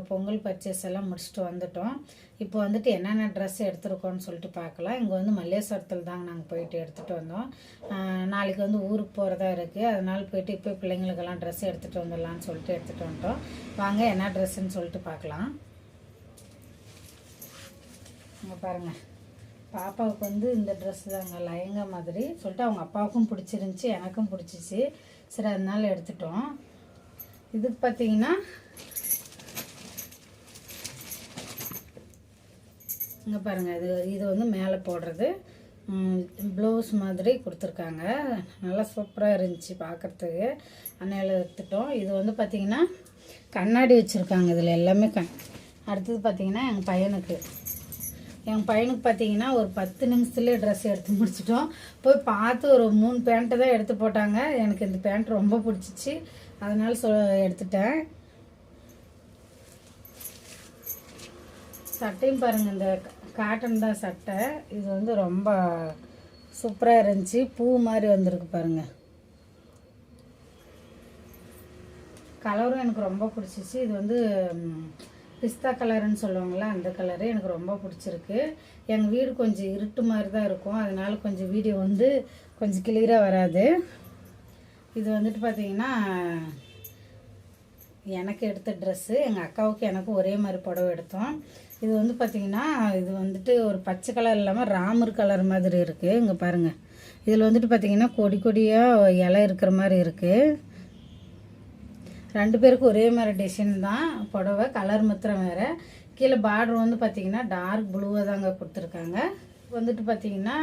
Pongal purchase எல்லாம் முடிச்சுட்டு வந்துட்டோம். இப்போ வந்துட்டு என்னென்ன ட்ரெஸ் எடுத்துருக்கோன்னு சொல்லிட்டு பார்க்கலாம். இங்கே வந்து மல்லேஸ்வரத்தில் தாங்க நாங்கள் போயிட்டு எடுத்துகிட்டு வந்தோம். நாளைக்கு வந்து ஊருக்கு போகிறதா இருக்குது அதனால் போயிட்டு இப்போ பிள்ளைங்களுக்கெல்லாம் ட்ரெஸ் எடுத்துகிட்டு வந்துடலான்னு சொல்லிட்டு எடுத்துகிட்டு வந்துட்டோம். வாங்க என்ன ட்ரெஸ்ஸுன்னு சொல்லிட்டு பார்க்கலாம். இங்கே பாருங்கள் பாப்பாவுக்கு வந்து இந்த ட்ரெஸ் தாங்க லயங்க மாதிரி. சொல்லிட்டு அவங்க அப்பாவுக்கும் பிடிச்சிருந்துச்சி எனக்கும் பிடிச்சிச்சு. சரி அதனால எடுத்துட்டோம். இதுக்கு பார்த்தீங்கன்னா இங்கே பாருங்கள் இது இது வந்து மேலே போடுறது. ப்ளவுஸ் மாதிரி கொடுத்துருக்காங்க. நல்லா சூப்பராக இருந்துச்சு பார்க்குறதுக்கு அன்னையில் எடுத்துட்டோம். இது வந்து பார்த்திங்கன்னா கண்ணாடி வச்சுருக்காங்க இதில் எல்லாமே கண் அடுத்தது பார்த்திங்கன்னா எங்கள் பையனுக்கு. எங்கள் பையனுக்கு பார்த்தீங்கன்னா ஒரு பத்து நிமிஷத்துலேயே ட்ரெஸ் எடுத்து முடிச்சிட்டோம். போய் பார்த்து ஒரு மூணு பேண்ட்டை தான் எடுத்து போட்டாங்க. எனக்கு இந்த பேண்ட் ரொம்ப பிடிச்சிச்சு. அதனால சொ எடுத்துட்டேன். சட்டையும் பாருங்கள் இந்த காட்டன் தான் சட்டை. இது வந்து ரொம்ப சூப்பராக இருந்துச்சு. பூ மாதிரி வந்திருக்கு பாருங்கள் கலரும் எனக்கு ரொம்ப பிடிச்சிச்சு. இது வந்து பிஸ்தா கலருன்னு சொல்லுவாங்கள்ல அந்த கலரு எனக்கு ரொம்ப பிடிச்சிருக்கு. எங்கள் வீடு கொஞ்சம் இருட்டு மாதிரி தான் இருக்கும். அதனால கொஞ்சம் வீடியோ வந்து கொஞ்சம் கிளியராக வராது. இது வந்துட்டு பார்த்தீங்கன்னா எனக்கு எடுத்த ட்ரெஸ்ஸு எங்கள் அக்காவுக்கு எனக்கும் ஒரே மாதிரி புடவை எடுத்தோம். இது வந்து பார்த்திங்கன்னா இது வந்துட்டு ஒரு பச்சை கலர் இல்லாமல் ராமர் கலர் மாதிரி இருக்குது இங்கே பாருங்கள் இதில் வந்துட்டு பார்த்திங்கன்னா கொடி கொடியாக இலை இருக்கிற மாதிரி இருக்குது ரெண்டு பேருக்கும் ஒரே மாதிரி டிசைன் தான். புடவை கலர் மாத்திரம் வேறு. கீழே பார்டர் வந்து பார்த்திங்கன்னா டார்க் ப்ளூவாக தாங்க கொடுத்துருக்காங்க. வந்துட்டு பார்த்திங்கன்னா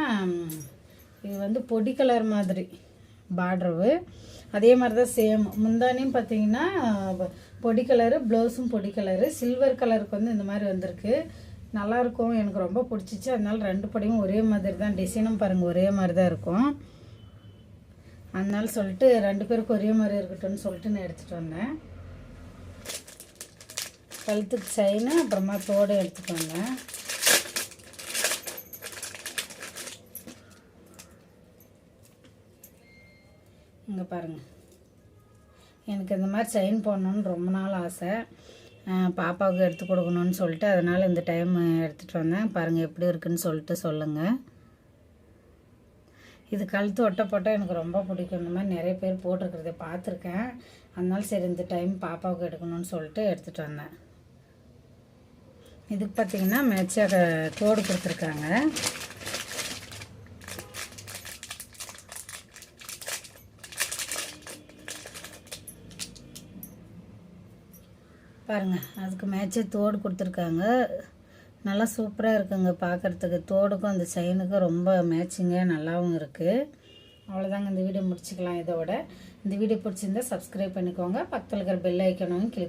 இது வந்து பொடி கலர் மாதிரி பார்டரு அதே மாதிரி தான் சேம் முந்தானியும் பார்த்தீங்கன்னா பொடி கலரு ப்ளவுஸும் பொடி கலரு சில்வர் கலருக்கு வந்து இந்த மாதிரி வந்திருக்கு. நல்லாயிருக்கும் எனக்கு ரொம்ப பிடிச்சிச்சு. அதனால ரெண்டு படியும் ஒரே மாதிரி தான் டிசைனும் பாருங்கள் ஒரே மாதிரி தான் இருக்கும். அதனால சொல்லிட்டு ரெண்டு பேருக்கும் ஒரே மாதிரி இருக்கட்டும்னு சொல்லிட்டு நான் எடுத்துகிட்டு வந்தேன். கழுத்துக்கு செயின் அப்புறமா தோடு எடுத்துகிட்டு வந்தேன். இங்கே பாருங்கள் எனக்கு இந்த மாதிரி செயின் போடணுன்னு ரொம்ப நாள் ஆசை. பாப்பாவுக்கு எடுத்து கொடுக்கணும்னு சொல்லிட்டு அதனால் இந்த டைம் எடுத்துகிட்டு வந்தேன். பாருங்கள் எப்படி இருக்குன்னு சொல்லிட்டு சொல்லுங்கள் இது கழுத்து ஒட்டப்போட்டால் எனக்கு ரொம்ப பிடிக்கும். இந்த மாதிரி நிறைய பேர் போட்டிருக்கிறத பார்த்துருக்கேன். அதனால சரி இந்த டைம் பாப்பாவுக்கு எடுக்கணும்னு சொல்லிட்டு எடுத்துகிட்டு வந்தேன். இதுக்கு பார்த்தீங்கன்னா மேட்சாக தோடு கொடுத்துருக்காங்க. பாருங்கள் அதுக்கு மேட்சே தோடு கொடுத்துருக்காங்க. நல்லா சூப்பராக இருக்குங்க பார்க்குறதுக்கு தோடுக்கும் அந்த செயினுக்கும் ரொம்ப மேட்சிங்காக நல்லாவும் இருக்குது அவ்வளோதாங்க இந்த வீடியோ முடிச்சுக்கலாம் இதோட. இந்த வீடியோ பிடிச்சிருந்தா சப்ஸ்கிரைப் பண்ணிக்கோங்க. பக்கத்தில் இருக்கிற பெல் ஐக்கனும் கிளிக்